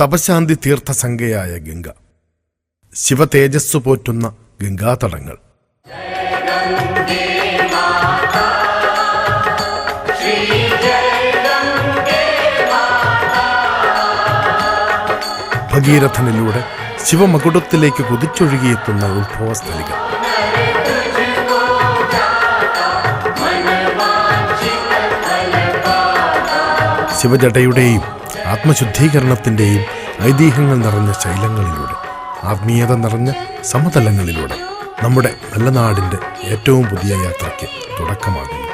തപശാന്തി തീർത്ഥസംഖ്യയായ ഗംഗ. ശിവതേജസ് പോറ്റുന്ന ഗംഗാതടങ്ങൾ. ഭഗീരഥനിലൂടെ ശിവമകുടത്തിലേക്ക് കുതിച്ചൊഴുകിയെത്തുന്ന ഉത്ഭവസ്ഥലിക ശിവജടയുടെയും ആത്മശുദ്ധീകരണത്തിന്റെയും ഐതിഹ്യങ്ങൾ നിറഞ്ഞ ശൈലങ്ങളിലൂടെ ആത്മീയത നിറഞ്ഞ സമതലങ്ങളിലൂടെ നമ്മുടെ നല്ല നാടിന്റെ ഏറ്റവും പുതിയ യാത്രയ്ക്ക് തുടക്കമാകുന്നു.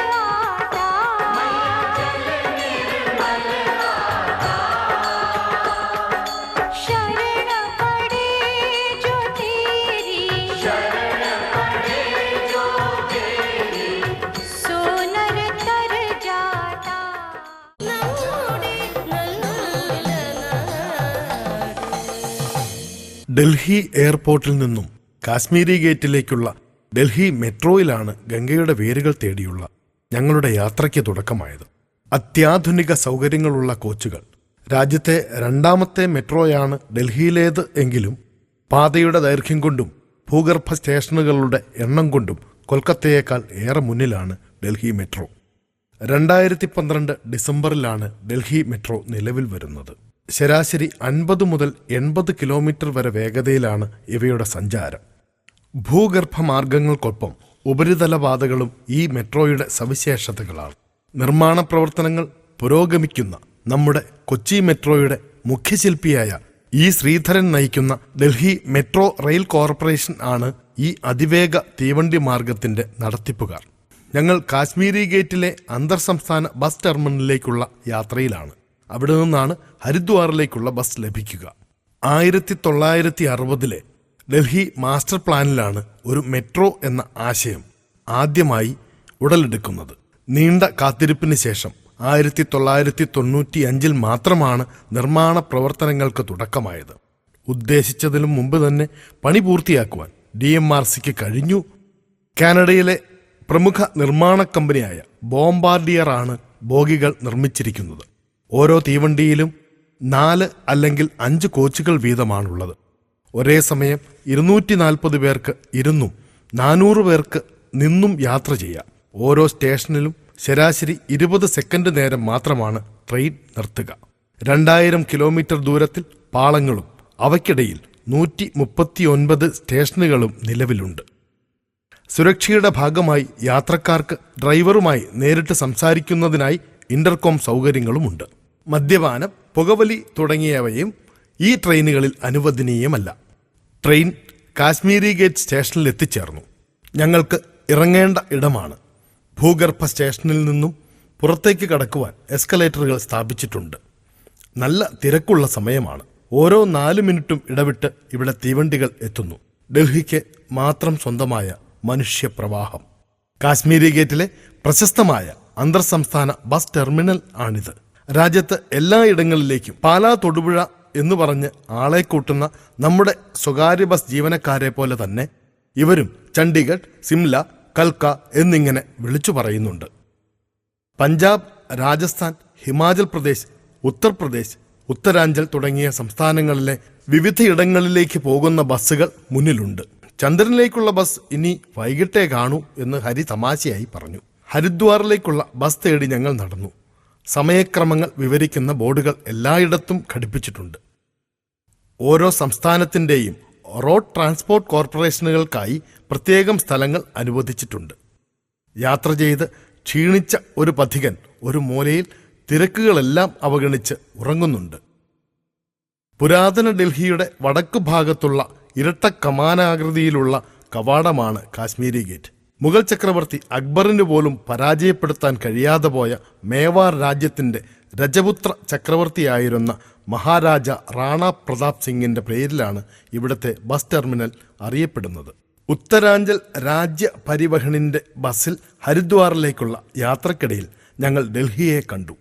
ഡൽഹി എയർപോർട്ടിൽ നിന്നും കാശ്മീരി ഗേറ്റിലേക്കുള്ള ഡൽഹി മെട്രോയിലാണ് ഗംഗയുടെ വേരുകൾ തേടിയുള്ള ഞങ്ങളുടെ യാത്രയ്ക്ക് തുടക്കമായത്. അത്യാധുനിക സൗകര്യങ്ങളുള്ള കോച്ചുകൾ. രാജ്യത്തെ രണ്ടാമത്തെ മെട്രോയാണ് ഡൽഹിയിലേത് എങ്കിലും പാതയുടെ ദൈർഘ്യം കൊണ്ടും ഭൂഗർഭ സ്റ്റേഷനുകളുടെ എണ്ണം കൊണ്ടും കൊൽക്കത്തയേക്കാൾ ഏറെ മുന്നിലാണ് ഡൽഹി മെട്രോ. രണ്ടായിരത്തി പന്ത്രണ്ട് ഡിസംബറിലാണ് ഡൽഹി മെട്രോ നിലവിൽ വരുന്നത്. ശരാശരി അൻപത് മുതൽ എൺപത് കിലോമീറ്റർ വരെ വേഗതയിലാണ് ഇവയുടെ സഞ്ചാരം. ഭൂഗർഭ മാർഗങ്ങൾക്കൊപ്പം ഉപരിതല പാതകളും ഈ മെട്രോയുടെ സവിശേഷതകളാണ്. നിർമ്മാണ പ്രവർത്തനങ്ങൾ പുരോഗമിക്കുന്ന നമ്മുടെ കൊച്ചി മെട്രോയുടെ മുഖ്യശില്പിയായ ഈ ശ്രീധരൻ നയിക്കുന്ന ഡൽഹി മെട്രോ റെയിൽ കോർപ്പറേഷൻ ആണ് ഈ അതിവേഗ തീവണ്ടി മാർഗത്തിന്റെ നടത്തിപ്പുകാർ. ഞങ്ങൾ കാശ്മീരി ഗേറ്റിലെ അന്തർ സംസ്ഥാന ബസ് ടെർമിനലിലേക്കുള്ള യാത്രയിലാണ്. അവിടെ നിന്നാണ് ഹരിദ്വാറിലേക്കുള്ള ബസ് ലഭിക്കുക. ആയിരത്തി തൊള്ളായിരത്തി അറുപതിലെ ഡൽഹി മാസ്റ്റർ പ്ലാനിലാണ് ഒരു മെട്രോ എന്ന ആശയം ആദ്യമായി ഉടലെടുക്കുന്നത്. നീണ്ട കാത്തിരിപ്പിന് ശേഷം ആയിരത്തി തൊള്ളായിരത്തി തൊണ്ണൂറ്റി അഞ്ചിൽ മാത്രമാണ് നിർമ്മാണ പ്രവർത്തനങ്ങൾക്ക് തുടക്കമായത്. ഉദ്ദേശിച്ചതിലും മുമ്പ് തന്നെ പണി പൂർത്തിയാക്കുവാൻ ഡി എം ആർ സിക്ക് കഴിഞ്ഞു. കാനഡയിലെ പ്രമുഖ നിർമ്മാണ കമ്പനിയായ ബോംബാർഡിയറാണ് ബോഗികൾ നിർമ്മിച്ചിരിക്കുന്നത്. ഓരോ തീവണ്ടിയിലും നാല് അല്ലെങ്കിൽ അഞ്ച് കോച്ചുകൾ വീതമാണുള്ളത്. ഒരേ സമയം ഇരുന്നൂറ്റി നാൽപ്പത് പേർക്ക് ഇരുന്നും നാനൂറ് പേർക്ക് നിന്നും യാത്ര ചെയ്യാം. ഓരോ സ്റ്റേഷനിലും ശരാശരി ഇരുപത് സെക്കൻഡ് നേരം മാത്രമാണ് ട്രെയിൻ നിർത്തുക. രണ്ടായിരം കിലോമീറ്റർ ദൂരത്തിൽ പാളങ്ങളും അവയ്ക്കിടയിൽ നൂറ്റി മുപ്പത്തിയൊൻപത് സ്റ്റേഷനുകളും നിലവിലുണ്ട്. സുരക്ഷയുടെ ഭാഗമായി യാത്രക്കാർക്ക് ഡ്രൈവറുമായി നേരിട്ട് സംസാരിക്കുന്നതിനായി ഇന്റർകോം സൗകര്യങ്ങളുമുണ്ട്. മദ്യപാനം പുകവലി തുടങ്ങിയവയും ഈ ട്രെയിനുകളിൽ അനുവദനീയമല്ല. ട്രെയിൻ കാശ്മീരി ഗേറ്റ് സ്റ്റേഷനിൽ എത്തിച്ചേർന്നു. ഞങ്ങൾക്ക് ഇറങ്ങേണ്ട ഇടമാണ്. ഭൂഗർഭ സ്റ്റേഷനിൽ നിന്നും പുറത്തേക്ക് കടക്കുവാൻ എസ്കലേറ്ററുകൾ സ്ഥാപിച്ചിട്ടുണ്ട്. നല്ല തിരക്കുള്ള സമയമാണ്. ഓരോ നാല് മിനിറ്റും ഇടവിട്ട് ഇവിടെ തീവണ്ടികൾ എത്തുന്നു. ഡൽഹിക്ക് മാത്രം സ്വന്തമായ മനുഷ്യപ്രവാഹം. കാശ്മീരി ഗേറ്റിലെ പ്രശസ്തമായ അന്തർ സംസ്ഥാന ബസ് ടെർമിനൽ ആണിത്. രാജ്യത്ത് എല്ലായിടങ്ങളിലേക്കും പാലാ തൊടുപുഴ എന്ന് പറഞ്ഞ് ആളെ കൂട്ടുന്ന നമ്മുടെ സ്വകാര്യ ബസ് ജീവനക്കാരെ പോലെ തന്നെ ഇവരും ചണ്ഡീഗഡ് സിംല കൽക്ക എന്നിങ്ങനെ വിളിച്ചു പറയുന്നുണ്ട്. പഞ്ചാബ് രാജസ്ഥാൻ ഹിമാചൽ പ്രദേശ് ഉത്തർപ്രദേശ് ഉത്തരാഞ്ചൽ തുടങ്ങിയ സംസ്ഥാനങ്ങളിലെ വിവിധയിടങ്ങളിലേക്ക് പോകുന്ന ബസ്സുകൾ മുന്നിലുണ്ട്. ചന്ദ്രനിലേക്കുള്ള ബസ് ഇനി വൈകിട്ടേ കാണൂ എന്ന് ഹരി തമാശയായി പറഞ്ഞു. ഹരിദ്വാറിലേക്കുള്ള ബസ് തേടി ഞങ്ങൾ നടന്നു. സമയക്രമങ്ങൾ വിവരിക്കുന്ന ബോർഡുകൾ എല്ലായിടത്തും ഘടിപ്പിച്ചിട്ടുണ്ട്. ഓരോ സംസ്ഥാനത്തിന്റെയും റോഡ് ട്രാൻസ്പോർട്ട് കോർപ്പറേഷനുകൾക്കായി പ്രത്യേകം സ്ഥലങ്ങൾ അനുവദിച്ചിട്ടുണ്ട്. യാത്ര ചെയ്ത് ക്ഷീണിച്ച ഒരു പഥികൻ ഒരു മൂലയിൽ തിരക്കുകളെല്ലാം അവഗണിച്ച് ഉറങ്ങുന്നുണ്ട്. പുരാതന ഡൽഹിയുടെ വടക്കു ഭാഗത്തുള്ള ഇരട്ട കമാനാകൃതിയിലുള്ള കവാടമാണ് കാശ്മീരി ഗേറ്റ്. മുഗൾ ചക്രവർത്തി അക്ബറിന് പോലും പരാജയപ്പെടുത്താൻ കഴിയാതെ പോയ മേവാർ രാജ്യത്തിന്റെ രജപുത്ര ചക്രവർത്തിയായിരുന്ന മഹാരാജ റാണ പ്രതാപ് സിംഗിന്റെ പേരിലാണ് ഇവിടുത്തെ ബസ് ടെർമിനൽ അറിയപ്പെടുന്നത്. ഉത്തരാഞ്ചൽ രാജ്യ പരിവഹണിന്റെ ബസ്സിൽ ഹരിദ്വാറിലേക്കുള്ള യാത്രക്കിടയിൽ ഞങ്ങൾ ഡൽഹിയെ കണ്ടു.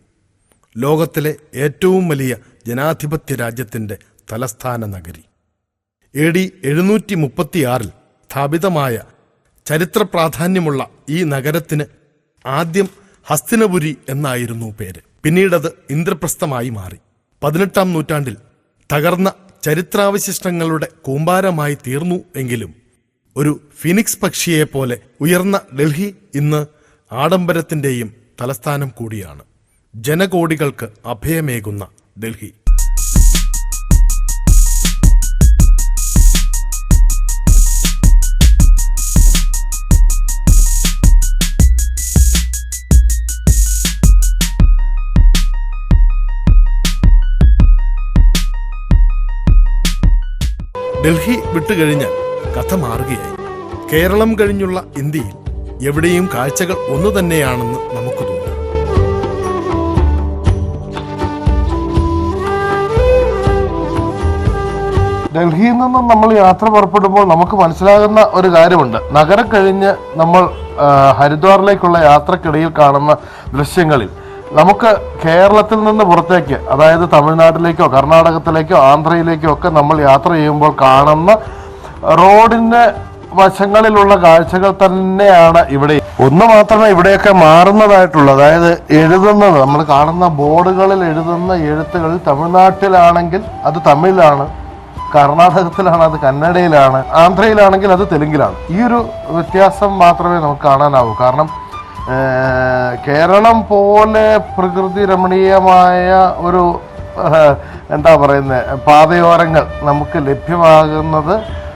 ലോകത്തിലെ ഏറ്റവും വലിയ ജനാധിപത്യ രാജ്യത്തിന്റെ തലസ്ഥാന നഗരി. എ ഡി എഴുന്നൂറ്റി മുപ്പത്തിയാറിൽ സ്ഥാപിതമായ ചരിത്ര പ്രാധാന്യമുള്ള ഈ നഗരത്തിന് ആദ്യം ഹസ്തിനപുരി എന്നായിരുന്നു പേര്. പിന്നീടത് ഇന്ദ്രപ്രസ്ഥമായി മാറി. പതിനെട്ടാം നൂറ്റാണ്ടിൽ തകർന്ന ചരിത്രാവശിഷ്ടങ്ങളുടെ കൂമ്പാരമായി തീർന്നു എങ്കിലും ഒരു ഫിനിക്സ് പക്ഷിയെ പോലെ ഉയർന്ന ഡൽഹി ഇന്ന് ആഡംബരത്തിന്റെയും തലസ്ഥാനം കൂടിയാണ്. ജനകോടികൾക്ക് അഭയമേകുന്ന ഡൽഹി. ഡൽഹി വിട്ടുകഴിഞ്ഞാൽ കഥ മാറുകയായി. കേരളം കഴിഞ്ഞുള്ള ഇന്ത്യയിൽ എവിടെയും കാഴ്ചകൾ ഒന്നു തന്നെയാണെന്ന് നമുക്ക് തോന്നും. ഡൽഹിയിൽ നിന്നും നമ്മൾ യാത്ര പുറപ്പെടുമ്പോൾ നമുക്ക് മനസ്സിലാകുന്ന ഒരു കാര്യമുണ്ട്. നഗരം കഴിഞ്ഞ് നമ്മൾ ഹരിദ്വാറിലേക്കുള്ള യാത്രക്കിടയിൽ കാണുന്ന ദൃശ്യങ്ങളിൽ നമുക്ക് കേരളത്തിൽ നിന്ന് പുറത്തേക്ക് അതായത് തമിഴ്നാട്ടിലേക്കോ കർണാടകത്തിലേക്കോ ആന്ധ്രയിലേക്കോ ഒക്കെ നമ്മൾ യാത്ര ചെയ്യുമ്പോൾ കാണുന്ന റോഡിന്റെ വശങ്ങളിലുള്ള കാഴ്ചകൾ തന്നെയാണ് ഇവിടെ. ഒന്ന് മാത്രമേ ഇവിടെയൊക്കെ മാറുന്നതായിട്ടുള്ളൂ. അതായത് എഴുതുന്നത് നമ്മൾ കാണുന്ന ബോർഡുകളിൽ എഴുതുന്ന എഴുത്തുകൾ തമിഴ്നാട്ടിലാണെങ്കിൽ അത് തമിഴിലാണ് കർണാടകത്തിലാണ് അത് കന്നഡയിലാണ് ആന്ധ്രയിലാണെങ്കിൽ അത് തെലുങ്കിലാണ്. ഈ ഒരു വ്യത്യാസം മാത്രമേ നമുക്ക് കാണാനാവൂ. കാരണം കേരളം പോലെ പ്രകൃതി രമണീയമായ ഒരു എന്താ പറയുന്നത് പാതയോരങ്ങൾ നമുക്ക് ലഭ്യമാകുന്നത്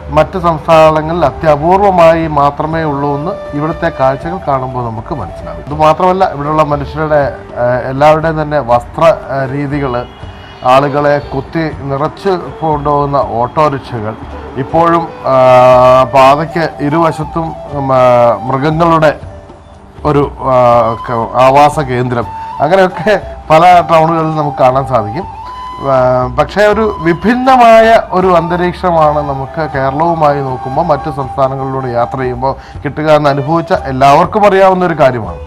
മറ്റ് സംസ്ഥാനങ്ങളിൽ അത്യപൂർവമായി മാത്രമേ ഉള്ളൂ എന്ന് ഇവിടുത്തെ കാഴ്ചകൾ കാണുമ്പോൾ നമുക്ക് മനസ്സിലാകും. ഇത് മാത്രമല്ല ഇവിടെയുള്ള മനുഷ്യരുടെ എല്ലാവരുടെയും തന്നെ വസ്ത്ര രീതികൾ ആളുകളെ കുത്തി നിറച്ച് കൊണ്ടുപോകുന്ന ഓട്ടോറിക്ഷകൾ ഇപ്പോഴും പാതയ്ക്ക് ഇരുവശത്തും മൃഗങ്ങളുടെ ഒരു ആവാസ കേന്ദ്രം. അങ്ങനെയൊക്കെ പല ടൗണുകളിൽ നമുക്ക് കാണാൻ സാധിക്കും. പക്ഷേ ഒരു വിഭിന്നമായ ഒരു അന്തരീക്ഷമാണ് നമുക്ക് കേരളവുമായി നോക്കുമ്പോൾ മറ്റു സംസ്ഥാനങ്ങളിലൂടെ യാത്ര ചെയ്യുമ്പോൾ കിട്ടുക എന്ന് അനുഭവിച്ച എല്ലാവർക്കും അറിയാവുന്ന ഒരു കാര്യമാണ്.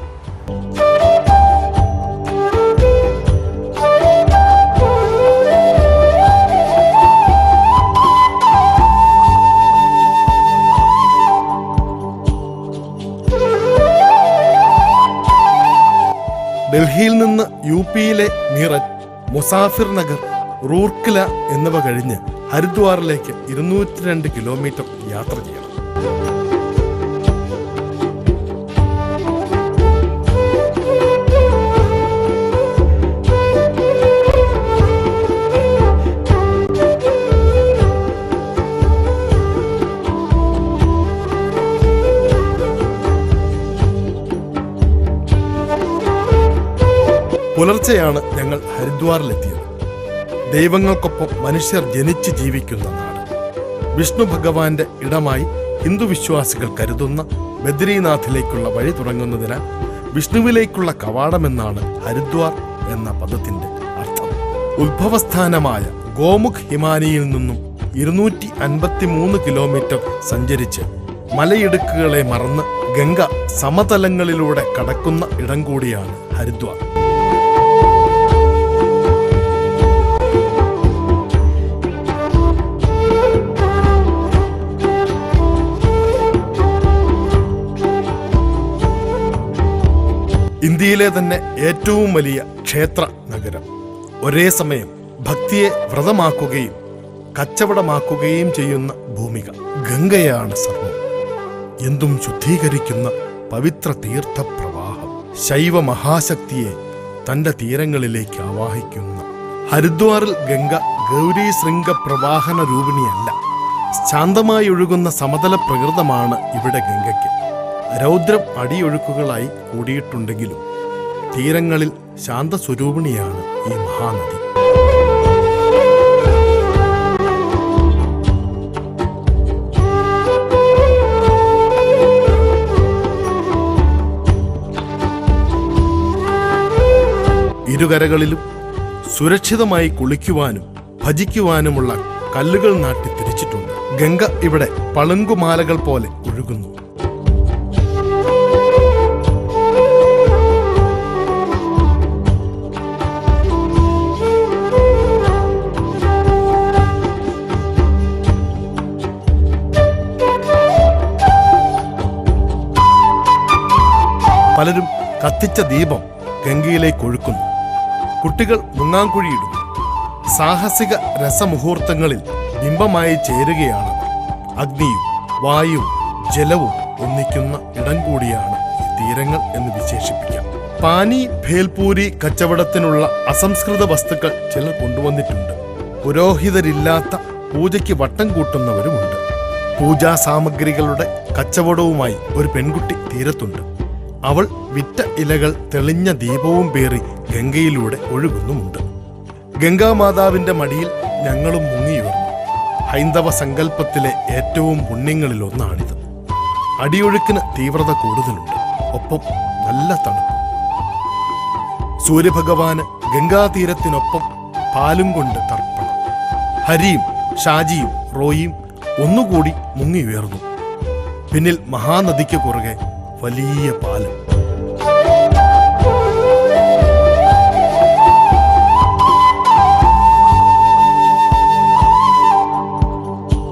ഡൽഹിയിൽ നിന്ന് യു പിയിലെ മീററ്റ് മുസാഫിർ നഗർ റൂർക്കില എന്നിവ കഴിഞ്ഞ് ഹരിദ്വാറിലേക്ക് ഇരുന്നൂറ്റി രണ്ട് കിലോമീറ്റർ യാത്ര ചെയ്യണം പുലർച്ചെയാണ് ഞങ്ങൾ ഹരിദ്വാറിലെത്തിയത്. ദൈവങ്ങൾക്കൊപ്പം മനുഷ്യർ ജനിച്ച് ജീവിക്കുന്ന നാട്. വിഷ്ണു ഭഗവാന്റെ ഇടമായി ഹിന്ദു വിശ്വാസികൾ കരുതുന്ന ബദ്രീനാഥിലേക്കുള്ള വഴി തുടങ്ങുന്നതിനാൽ വിഷ്ണുവിലേക്കുള്ള കവാടമെന്നാണ് ഹരിദ്വാർ എന്ന പദത്തിന്റെ അർത്ഥം. ഉത്ഭവസ്ഥാനമായ ഗോമുഖ് ഹിമാനിയിൽ നിന്നും ഇരുന്നൂറ്റി അൻപത്തി മൂന്ന് കിലോമീറ്റർ സഞ്ചരിച്ച് മലയിടുക്കുകളെ മറന്ന് ഗംഗ സമതലങ്ങളിലൂടെ കടക്കുന്ന ഇടം കൂടിയാണ് ഹരിദ്വാർ. ഇന്ത്യയിലെ തന്നെ ഏറ്റവും വലിയ ക്ഷേത്ര നഗരം. ഒരേ സമയം ഭക്തിയെ വ്രതമാക്കുകയും കച്ചവടമാക്കുകയും ചെയ്യുന്ന ഭൂമിക ഗംഗയാണ് സർവം. എന്തും ശുദ്ധീകരിക്കുന്ന പവിത്ര തീർത്ഥപ്രവാഹം ശൈവ മഹാശക്തിയെ തന്റെ തീരങ്ങളിലേക്ക് ആവാഹിക്കുന്ന ഹരിദ്വാറിൽ ഗംഗ ഗൗരി ശൃംഗ പ്രവാഹന രൂപിണിയല്ല. ശാന്തമായി ഒഴുകുന്ന സമതല പ്രകൃതമാണ് ഇവിടെ ഗംഗയ്ക്ക്. രൗദ്രം അടിയൊഴുക്കുകളായി കൂടിയിട്ടുണ്ടെങ്കിലും തീരങ്ങളിൽ ശാന്തസ്വരൂപിണിയാണ് ഈ മഹാനദി. ഇരുകരകളിലും സുരക്ഷിതമായി കുളിക്കുവാനും ഭജിക്കുവാനുമുള്ള കല്ലുകൾ നാട്ടി തിരിച്ചിട്ടുണ്ട്. ഗംഗ ഇവിടെ പളുങ്കുമാലകൾ പോലെ ഒഴുകുന്നു. കത്തിച്ച ദീപം ഗംഗയിലേക്ക് ഒഴുക്കുന്നു. കുട്ടികൾ മുങ്ങാങ്കുഴിയിടുന്നു സാഹസിക രസമുഹൂർത്തങ്ങളിൽ ബിംബമായി ചേരുകയാണ്. അഗ്നിയും വായുവും ജലവും ഒന്നിക്കുന്ന ഇടം കൂടിയാണ് ഈ തീരങ്ങൾ എന്ന് വിശേഷിപ്പിക്കാം. പാനി ഭേൽപൂരി കച്ചവടത്തിനുള്ള അസംസ്കൃത വസ്തുക്കൾ ചിലർ കൊണ്ടുവന്നിട്ടുണ്ട്. പുരോഹിതരില്ലാത്ത പൂജയ്ക്ക് വട്ടം കൂട്ടുന്നവരുമുണ്ട്. പൂജാ സാമഗ്രികളുടെ കച്ചവടവുമായി ഒരു പെൺകുട്ടി തീരത്തുണ്ട്. അവൾ വിറ്റ ഇലകൾ തെളിഞ്ഞ ദീപവും പേറി ഗംഗയിലൂടെ ഒഴുകുന്നുമുണ്ട്. ഗംഗാമാതാവിന്റെ മടിയിൽ ഞങ്ങളും മുങ്ങിയുയർന്നു. ഹൈന്ദവ സങ്കല്പത്തിലെ ഏറ്റവും പുണ്യങ്ങളിലൊന്നാണിത്. അടിയൊഴുക്കിന് തീവ്രത കൂടുതലുണ്ട്. ഒപ്പം നല്ല തണുപ്പ്. സൂര്യഭഗവാന് ഗംഗാതീരത്തിനൊപ്പം പാലും കൊണ്ട് തർപ്പണം. ഹരിയും ഷാജിയും റോയിയും ഒന്നുകൂടി മുങ്ങിയുയർന്നു. പിന്നിൽ മഹാനദിക്ക് കുറുകെ വലിയ പാലം.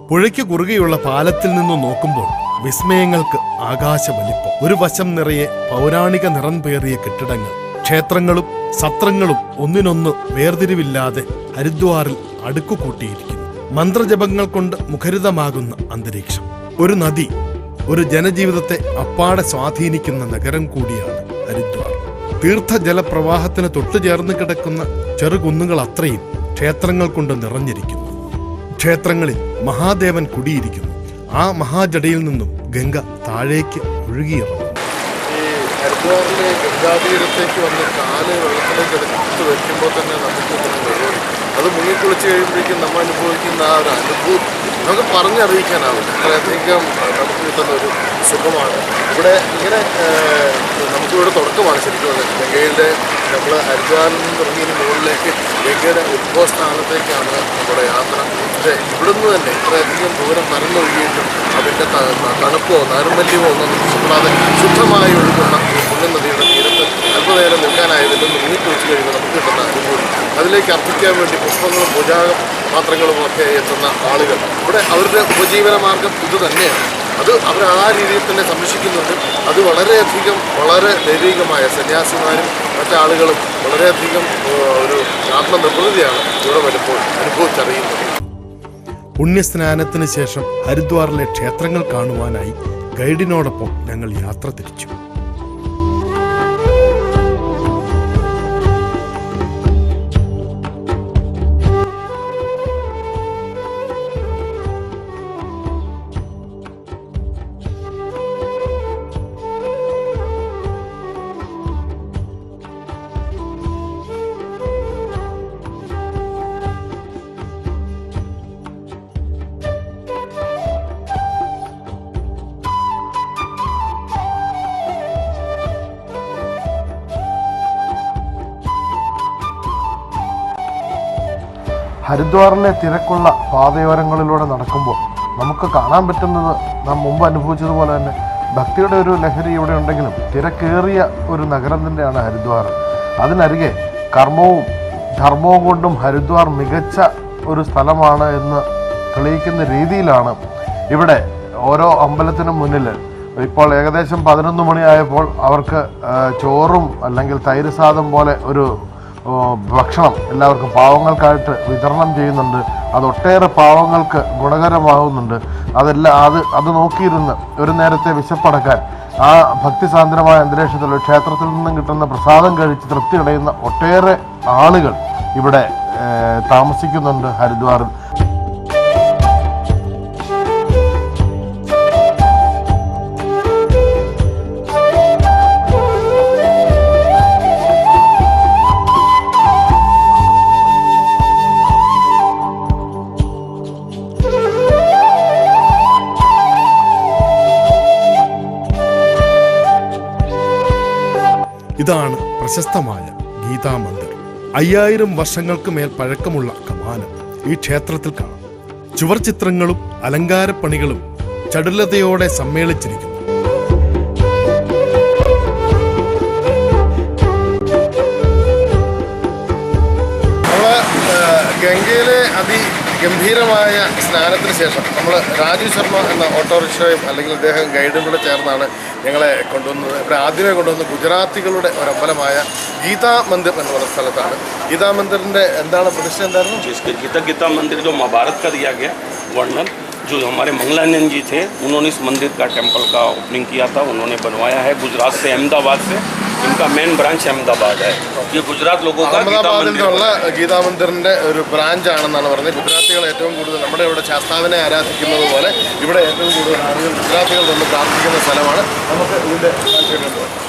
പുഴയ്ക്ക് കുറുകെയുള്ള പാലത്തിൽ നിന്ന് നോക്കുമ്പോൾ വിസ്മയങ്ങൾക്ക് ആകാശ വലിപ്പം ഒരു വശം നിറയെ പൗരാണിക നിറം പേറിയ കെട്ടിടങ്ങൾ. ക്ഷേത്രങ്ങളും സത്രങ്ങളും ഒന്നിനൊന്ന് വേർതിരിവില്ലാതെ ഹരിദ്വാറിൽ അടുക്കുകൂട്ടിയിരിക്കുന്നു. മന്ത്രജപങ്ങൾ കൊണ്ട് മുഖരിതമാകുന്ന അന്തരീക്ഷം. ഒരു നദി ഒരു ജനജീവിതത്തെ അപ്പാടെ സ്വാധീനിക്കുന്ന നഗരം കൂടിയാണ് ഹരിദ്വാർ. തീർത്ഥജലപ്രവാഹത്തിന് തൊട്ടുചേർന്ന് കിടക്കുന്ന ചെറുകുന്നുകൾ അത്രയും ക്ഷേത്രങ്ങൾ കൊണ്ട് നിറഞ്ഞിരിക്കുന്നു. ക്ഷേത്രങ്ങളിൽ മഹാദേവൻ കുടിയിരിക്കുന്നു. ആ മഹാജടയിൽ നിന്നും ഗംഗ താഴേക്ക് ഒഴുകിയിറങ്ങും ഹരിദ്വാറിലെ ഗംഗാതീരത്തേക്ക് വന്ന് കാൽ വെള്ളത്തിലേക്ക് വെക്കുമ്പോൾ തന്നെ നമുക്ക് അത് മുങ്ങിക്കുളിച്ച് കഴിയുമ്പോഴേക്കും നമ്മൾ അനുഭവിക്കുന്ന ആ ഒരു അനുഭൂതി. നമുക്ക് പറഞ്ഞറിയിക്കാനാവില്ല. അത്രയധികം നമുക്ക് കിട്ടുന്ന ഒരു സുഖമാണ്. ഇവിടെ ഇങ്ങനെ നമുക്കിവിടെ തുടക്കമാണ് ശരിക്കും അത് ഗംഗയുടെ നമ്മൾ ഹരിദ്വാറിൽ നിന്ന് തുടങ്ങി ഇനി മുകളിലേക്ക് ഗംഗയുടെ ഉത്ഭവസ്ഥാനത്തേക്കാണ് നമ്മുടെ യാത്ര. പക്ഷേ ഇവിടുന്ന് തന്നെ ഇത്രയധികം ദൂരം പരന്നൊഴുകിയിട്ടും അതിന്റെ തണുപ്പോ നൈർമല്യമോ ഒന്നും കൂടാതെ ശുദ്ധമായി ഒഴുകുന്ന ഈ പുണ്യനദിയുടെ നിൽക്കാനായതിലും നീട്ടി വെച്ച് കഴിയുമ്പോൾ നമുക്ക് കിട്ടുന്ന അനുഭൂതി അതിലേക്ക് അർപ്പിക്കാൻ വേണ്ടി പുഷ്പങ്ങളും പൂജാ പാത്രങ്ങളും ഒക്കെ എത്തുന്ന ആളുകൾ. ഇവിടെ അവരുടെ ഉപജീവന മാർഗം ഇത് തന്നെയാണ്. അത് അവർ ആ രീതിയിൽ തന്നെ സംരക്ഷിക്കുന്നുണ്ട്. അത് വളരെയധികം വളരെ ദൈവികമായ സന്യാസിമാരും മറ്റാളുകളും വളരെയധികം ഒരു ആത്മനിർവൃതിയാണ് ഇവിടെ വരുമ്പോൾ അനുഭവിച്ചറിയുന്നത്. പുണ്യസ്നാനത്തിന് ശേഷം ഹരിദ്വാറിലെ ക്ഷേത്രങ്ങൾ കാണുവാനായി ഗൈഡിനോടൊപ്പം ഞങ്ങൾ യാത്ര തിരിച്ചു. ഹരിദ്വാറിലെ തിരക്കുള്ള പാതയോരങ്ങളിലൂടെ നടക്കുമ്പോൾ നമുക്ക് കാണാൻ പറ്റുന്നത് നാം മുമ്പ് അനുഭവിച്ചതുപോലെ തന്നെ ഭക്തിയുടെ ഒരു ലഹരി ഇവിടെ ഉണ്ടെങ്കിലും തിരക്കേറിയ ഒരു നഗരം തന്നെയാണ് ഹരിദ്വാർ. അതിനരികെ കർമ്മവും ധർമ്മവും കൊണ്ടും ഹരിദ്വാർ മികച്ച ഒരു സ്ഥലമാണ് എന്ന് തെളിയിക്കുന്ന രീതിയിലാണ് ഇവിടെ ഓരോ അമ്പലത്തിനും മുന്നിൽ. ഇപ്പോൾ ഏകദേശം പതിനൊന്ന് മണിയായപ്പോൾ അവർക്ക് ചോറും അല്ലെങ്കിൽ തൈര് സാദം പോലെ ഒരു ഭക്ഷണം. എല്ലാവർക്കും പാവങ്ങൾക്കായിട്ട് വിതരണം ചെയ്യുന്നുണ്ട്. അത് ഒട്ടേറെ പാവങ്ങൾക്ക് ഗുണകരമാകുന്നുണ്ട്. അതെല്ലാം അത് അത് നോക്കിയിരുന്ന് ഒരു നേരത്തെ വിശപ്പടക്കാൻ ആ ഭക്തിസാന്ദ്രമായ അന്തരീക്ഷത്തിൽ ക്ഷേത്രത്തിൽ നിന്നും കിട്ടുന്ന പ്രസാദം കഴിച്ച് തൃപ്തി അടയുന്ന ഒട്ടേറെ ആളുകൾ ഇവിടെ താമസിക്കുന്നുണ്ട് ഹരിദ്വാറിൽ. ഇതാണ് പ്രശസ്തമായ ഗീതാ മന്ദിർ അയ്യായിരം വർഷങ്ങൾക്ക് മേൽ പഴക്കമുള്ള കമാനം ഈ ക്ഷേത്രത്തിൽ കാണാം. ചുവർ ചിത്രങ്ങളും അലങ്കാരപ്പണികളും ചടുലതയോടെ സമ്മേളിച്ചിരിക്കുന്നു. ഗംഗയിലെ അതി ഗംഭീരമായ സ്നാനത്തിന് ശേഷം നമ്മൾ രാജു ശർമ്മ എന്ന ഓട്ടോറിക്ഷയും അല്ലെങ്കിൽ അദ്ദേഹം ഗൈഡും കൂടെ ചേർന്നാണ് ഞങ്ങളെ കൊണ്ടുവന്നത്. ഇവിടെ ആദ്യമേ കൊണ്ടുവന്നത് ഗുജറാത്തികളുടെ ഒരമ്പലമായ ഗീതാ മന്ദിർ എന്ന് പറഞ്ഞ സ്ഥലത്താണ്. ഗീതാ മന്ദിറിന്റെ എന്താണ് പ്രതിഷ്ഠ എന്തായിരുന്നു? ഗീത ഗീതാ മന്ദിർ മഹാഭാരത് വർണൻ. महाभारत का दिया गया वर्णन जो हमारे मंगलानंद जी थे उन्होंने इस मंदिर का टेम्पल का ओपनिंग किया था उन्होंने बनवाया है गुजरात से अहमदाबाद से इनका मेन ब्रांच अहमदाबाद है ये गुजरात लोगों का गीता അഹമ്മദാബാദിൽ मंदिर നിന്നുള്ള ഗീതാ മന്ദിറിന്റെ ഒരു ബ്രാഞ്ച് ആണെന്നാണ് പറഞ്ഞത് ഗുജറാത്തികൾ ഏറ്റവും കൂടുതൽ നമ്മുടെ ഇവിടെ ശാസ്താവിനെ ആരാധിക്കുന്നത് പോലെ ഇവിടെ ഏറ്റവും കൂടുതൽ ആളുകൾ ഗുജറാത്തികൾ വന്ന് പ്രാർത്ഥിക്കുന്ന സ്ഥലമാണ് നമുക്ക് ഇതിന്റെ കാഴ്ചകൾ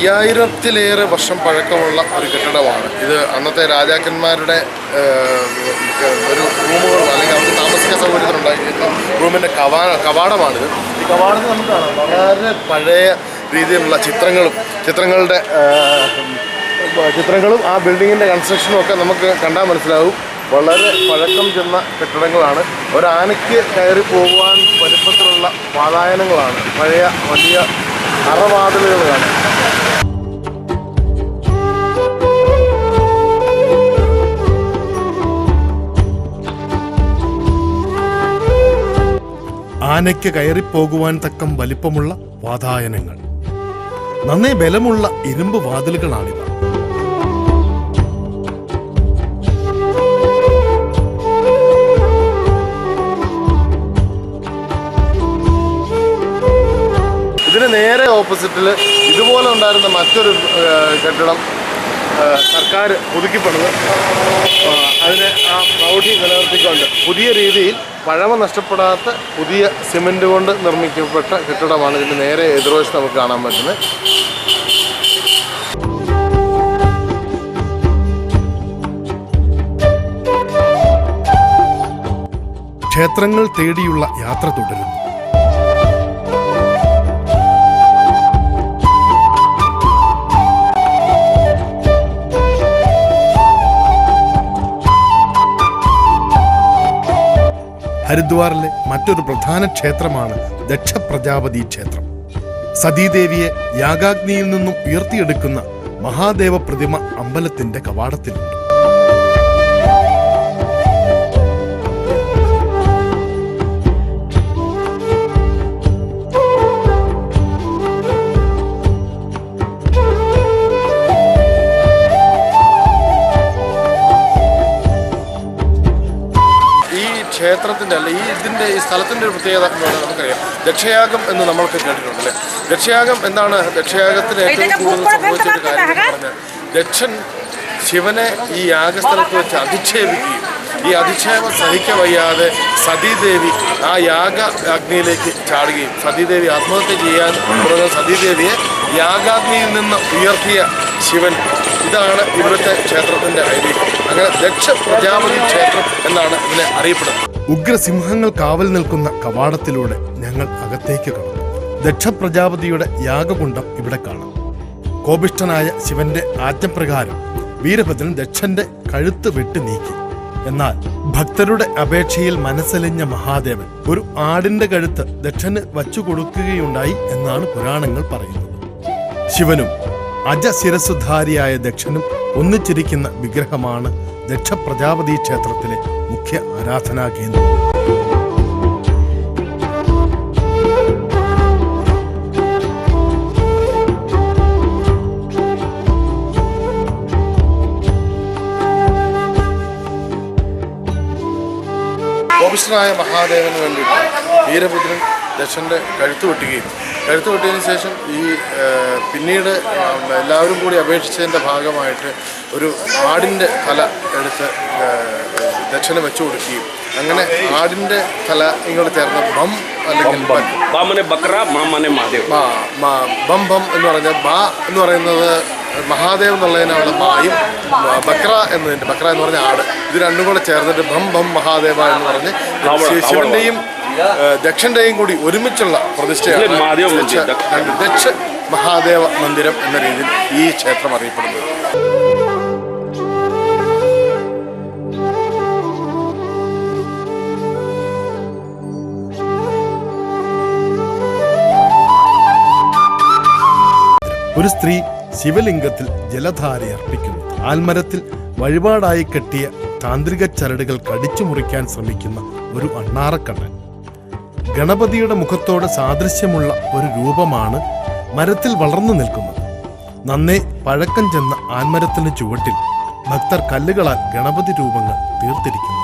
അയ്യായിരത്തിലേറെ വർഷം പഴക്കമുള്ള ഒരു കെട്ടിടമാണ്. ഇത് അന്നത്തെ രാജാക്കന്മാരുടെ ഒരു റൂമുകൾ അല്ലെങ്കിൽ അവർക്ക് താമസിക്കാൻ സൗകര്യത്തിനുണ്ടാക്കിയിരുന്ന റൂമിന്റെ കവാ കവാടമാണിത്. ഈ കവാടത്തിൽ നമുക്ക് വളരെ പഴയ രീതിയിലുള്ള ചിത്രങ്ങളും ചിത്രങ്ങളുടെ ചിത്രങ്ങളും ആ ബിൽഡിങ്ങിന്റെ കൺസ്ട്രക്ഷനും ഒക്കെ നമുക്ക് കണ്ടാൽ മനസ്സിലാവും. വളരെ പഴക്കം ചെന്ന കെട്ടിടങ്ങളാണ്. ഒരാനയ്ക്ക് കയറി പോകുവാൻ വലിപ്പത്തിലുള്ള പാതായനങ്ങളാണ്. പഴയ വലിയ അറവാതിലുകളാണ്. ആനയ്ക്ക് കയറിപ്പോകുവാൻ തക്കം വലിപ്പമുള്ള വാതായനങ്ങൾ. നന്നേ ബലമുള്ള ഇരുമ്പ് വാതിലുകളാണിവ. ഇതിന് നേരെ ഓപ്പോസിറ്റിൽ ഇതുപോലെ ഉണ്ടായിരുന്ന മറ്റൊരു കെട്ടിടം സർക്കാർ പുതുക്കിപ്പണിത്. അതിനെ ആ പ്രൗഢി നിലനിർത്തിക്കൊണ്ട് പുതിയ രീതിയിൽ പഴമ നഷ്ടപ്പെടാത്ത പുതിയ സിമെന്റ് കൊണ്ട് നിർമ്മിക്കപ്പെട്ട കെട്ടിടമാണ് ഇതിന്റെ നേരെ എതിർവശത്ത് നമുക്ക് കാണാൻ പറ്റുന്നത്. ക്ഷേത്രങ്ങൾ തേടിയുള്ള യാത്ര തുടരുന്നു. ഹരിദ്വാറിലെ മറ്റൊരു പ്രധാന ക്ഷേത്രമാണ് ദക്ഷ പ്രജാപതി ക്ഷേത്രം. സതീദേവിയെ യാഗാഗ്നിയിൽ നിന്നും ഉയർത്തിയെടുക്കുന്ന മഹാദേവ പ്രതിമ അമ്പലത്തിന്റെ കവാടത്തിലുണ്ട്. അല്ല അല്ലെ ഈ ഇതിന്റെ ഈ സ്ഥലത്തിന്റെ ഒരു പ്രത്യേകത എന്ന് പറഞ്ഞാൽ നമുക്കറിയാം. ദക്ഷയാഗം എന്ന് നമ്മൾക്ക് കേട്ടിട്ടുണ്ട് അല്ലേ ദക്ഷയാഗം എന്താണ്? ദക്ഷയാഗത്തിന് ഏറ്റവും കൂടുതൽ സംഭവിച്ച ഒരു കാര്യം എന്ന് പറഞ്ഞാൽ ദക്ഷൻ ശിവനെ ഈ യാഗസ്ഥലത്ത് വെച്ച് അധിക്ഷേപിക്കുകയും ഈ അധിക്ഷേപം സഹിക്ക വയ്യാതെ സതീദേവി ആ യാഗ അഗ്നിയിലേക്ക് ചാടുകയും സതീദേവി ആത്മഹത്യ ചെയ്യാൻ തുടങ്ങുന്ന സതീദേവിയെ യാഗാഗ്നിയിൽ നിന്ന് ഉയർത്തിയ ശിവൻ ഇതാണ് ഇവിടുത്തെ ക്ഷേത്രത്തിന്റെ ഐതിഹ്യം അങ്ങനെ ദക്ഷ പ്രജാപതി ക്ഷേത്രം എന്നാണ് ഇതിനെ അറിയപ്പെടുന്നത്. ഉഗ്രസിംഹങ്ങൾ കാവൽ നിൽക്കുന്ന കവാടത്തിലൂടെ ഞങ്ങൾ അകത്തേക്ക് കടന്നു. ദക്ഷ പ്രജാപതിയുടെ യാഗകുണ്ഡം ഇവിടെ കാണാം. കോപിഷ്ഠനായ ശിവന്റെ ആജ്ഞപ്രകാരം വീരഭദ്രൻ ദക്ഷന്റെ കഴുത്ത് വെട്ടി നീക്കി. എന്നാൽ ഭക്തരുടെ അപേക്ഷയിൽ മനസ്സലിഞ്ഞ മഹാദേവൻ ഒരു ആടിന്റെ കഴുത്ത് ദക്ഷന് വച്ചു കൊടുക്കുകയുണ്ടായി എന്നാണ് പുരാണങ്ങൾ പറയുന്നത്. ശിവനും അജശിരസുധാരിയായ ദക്ഷനും ഒന്നിച്ചിരിക്കുന്ന വിഗ്രഹമാണ് ദക്ഷ പ്രജാപതി ക്ഷേത്രത്തിലെ മുഖ്യ ആരാധനാ കേന്ദ്രം. ായ മഹാദേവന് വേണ്ടിയിട്ട് വീരഭദ്രൻ ദക്ഷന്റെ കഴുത്ത് വെട്ടുകയും. കഴുത്ത് വെട്ടിയതിന് ശേഷം ഈ പിന്നീട് എല്ലാവരും കൂടി അപേക്ഷിച്ചതിന്റെ ഭാഗമായിട്ട് ഒരു ആടിന്റെ തല എടുത്ത് ദക്ഷന് വെച്ചു കൊടുക്കുകയും. അങ്ങനെ ആടിന്റെ തല ഇങ്ങോട്ട് ചേർന്ന ബം അല്ലെങ്കിൽ ബം ബം. എന്ന് പറഞ്ഞ ബാ എന്ന് പറയുന്നത് മഹാദേവ് എന്നുള്ളതിനുള്ള മായും ബക്ര എന്നതിന്റെ ബക്ര എന്ന് പറഞ്ഞ ആട്. ഇത് രണ്ടും കൂടെ ചേർന്നിട്ട് ബം ബം മഹാദേവ എന്ന് പറഞ്ഞ് ശിവന്റെയും ഏഹ്, ദക്ഷന്റെയും കൂടി ഒരുമിച്ചുള്ള പ്രതിഷ്ഠയാണ്. ദക്ഷ മഹാദേവ മന്ദിരം എന്ന രീതിയിൽ ഈ ക്ഷേത്രം അറിയപ്പെടുന്നത്. ഒരു സ്ത്രീ ശിവലിംഗത്തിൽ ജലധാര അർപ്പിക്കുന്നു. ആൽമരത്തിൽ വഴിപാടായി കെട്ടിയ താന്ത്രിക ചരടുകൾ കടിച്ചു മുറിക്കാൻ ശ്രമിക്കുന്ന ഒരു അണ്ണാറക്കണ്ണൻ. ഗണപതിയുടെ മുഖത്തോട് സാദൃശ്യമുള്ള ഒരു രൂപമാണ് മരത്തിൽ വളർന്നു നിൽക്കുന്നത്. നന്നേ പഴക്കം ചെന്ന ആൻമരത്തിന് ചുവട്ടിൽ ഭക്തർ കല്ലുകളാൽ ഗണപതി രൂപങ്ങൾ തീർത്തിരിക്കുന്നതും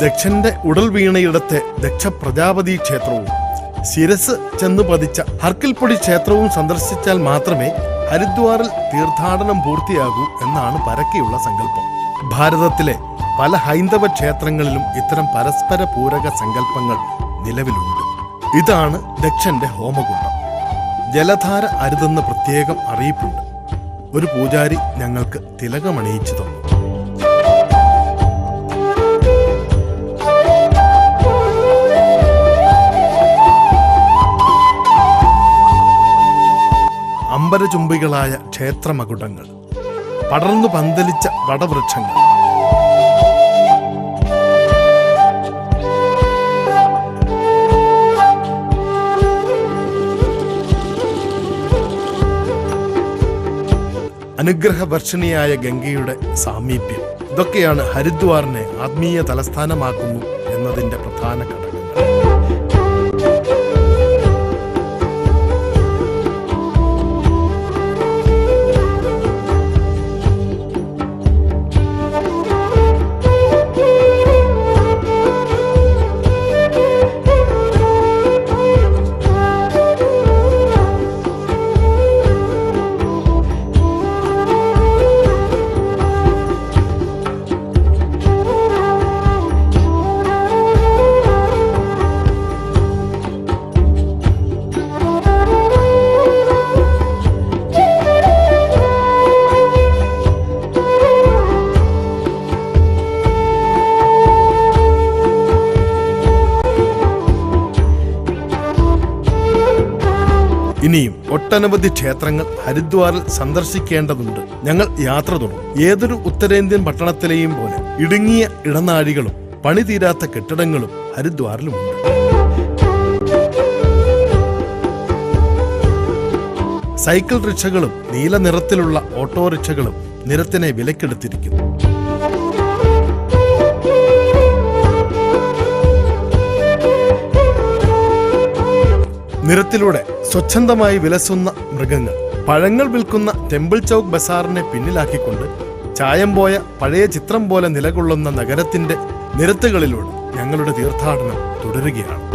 ദക്ഷന്റെ ഉടൽ വീണയിടത്തെ ദക്ഷ പ്രജാപതി ക്ഷേത്രവും ശിരസ് ചെന്ന് പതിച്ച ഹർക്കിൽപ്പൊടി ക്ഷേത്രവും സന്ദർശിച്ചാൽ മാത്രമേ ഹരിദ്വാറിൽ തീർത്ഥാടനം പൂർത്തിയാകൂ എന്നാണ് പരക്കെയുള്ള സങ്കല്പം. ഭാരതത്തിലെ പല ഹൈന്ദവ ക്ഷേത്രങ്ങളിലും ഇത്തരം പരസ്പര പൂരക സങ്കല്പങ്ങൾ നിലവിലുണ്ട്. ഇതാണ് ദക്ഷന്റെ ഹോമകുണ്ടം ജലധാര അരുതെന്ന് പ്രത്യേകം അറിയിപ്പുണ്ട്. ഒരു പൂജാരി ഞങ്ങൾക്ക് തിലകമണിയിച്ചു തന്നു. അമ്പരചുംബികളായ ക്ഷേത്രമകുടങ്ങൾ പടർന്നു പന്തലിച്ച വടവൃക്ഷങ്ങൾ. അനുഗ്രഹവർഷിണിയായ ഗംഗയുടെ സാമീപ്യം. ഇതൊക്കെയാണ് ഹരിദ്വാറിനെ ആത്മീയ തലസ്ഥാനമാക്കുന്നു എന്നതിന്റെ പ്രധാന ഘടകങ്ങൾ ഒട്ടനവധി ക്ഷേത്രങ്ങൾ ഹരിദ്വാറിൽ സന്ദർശിക്കേണ്ടതുണ്ട്. ഞങ്ങൾ യാത്ര തുടങ്ങും. ഏതൊരു ഉത്തരേന്ത്യൻ പട്ടണത്തിലെയും പോലെ ഇടുങ്ങിയ ഇടനാഴികളും പണിതീരാത്ത കെട്ടിടങ്ങളും ഹരിദ്വാറിലുമുണ്ട്. സൈക്കിൾ റിക്ഷകളും നീല നിറത്തിലുള്ള ഓട്ടോറിക്ഷകളും നിരത്തിനെ വിലക്കെടുത്തിരിക്കുന്നു. നിരത്തിലൂടെ സ്വച്ഛന്തമായി വിലസുന്ന മൃഗങ്ങൾ. പഴങ്ങൾ വിൽക്കുന്ന ടെമ്പിൾ ചൗക്ക് ബസാറിനെ പിന്നിലാക്കിക്കൊണ്ട് ചായം പോയ പഴയ ചിത്രം പോലെ നിലകൊള്ളുന്ന നഗരത്തിന്റെ നിരത്തുകളിലൂടെ ഞങ്ങളുടെ തീർത്ഥാടനം തുടരുകയാണ്.